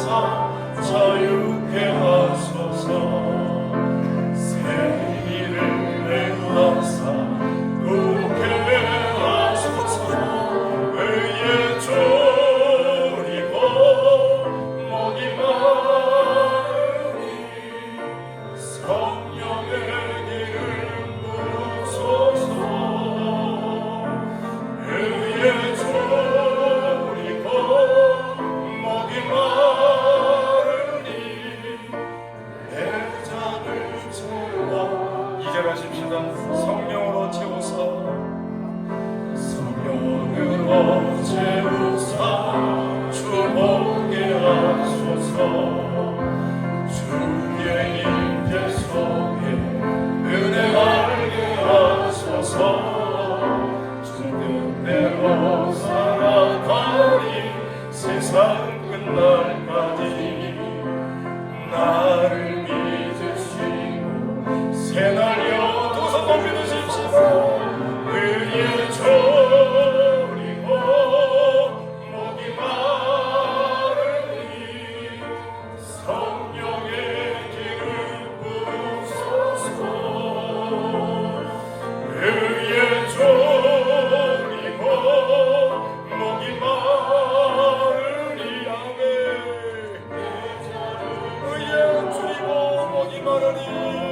song. So 고백하십시다. 성령으로 채우사 성령으로 채우사 주 보게 하소서. 주의 임재 속에 은혜 알게 하소서. 주 뜻대로 살아가리. 세상 끝날까지 나를 morning.